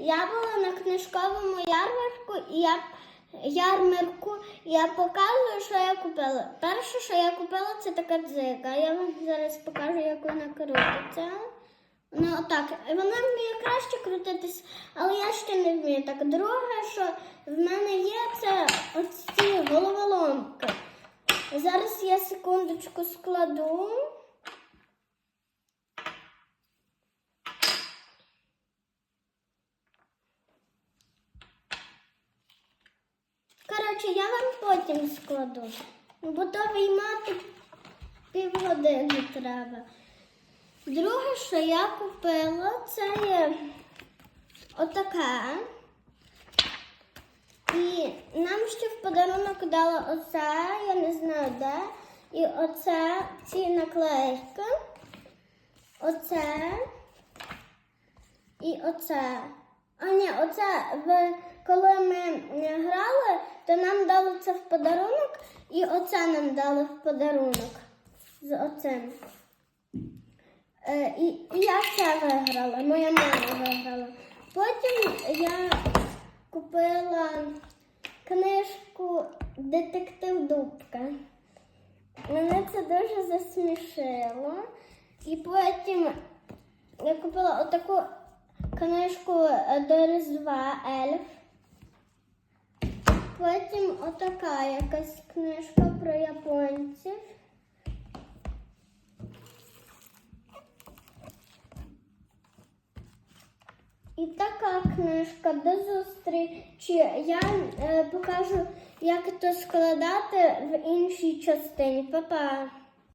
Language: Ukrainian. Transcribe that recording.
я була на книжковому ярмарку, і я ярмарку, я показую, що я купила. Перше, що я купила, це така дзика. Я вам зараз покажу, як вона крутиться. Ну отак, вона вміє краще крутитись, але я ще не вмію. Так, друге, що в мене є, це оці головоломки. Зараз я секундочку складу. Коротше, я вам потім складу. Бо то виймати півгодини треба. Друге, що я купила, це є отаке. І нам ще в подарунок дали оце, я не знаю де. І оце ці наклейки. Оце. І оце. А ні, оце коли ми грали, то нам дали це в подарунок, і оце нам дали в подарунок з оцим. Е, і, і я це виграла, моя мама виграла. Потім я купила книжку Детектив Дубка. Мене це дуже засмішило. І потім я купила отаку книжку до Різдва Ельф. Потім отака якась книжка про японців. І така книжка до зустрічі. Я е, покажу, як то складати в іншій частині. Па-па!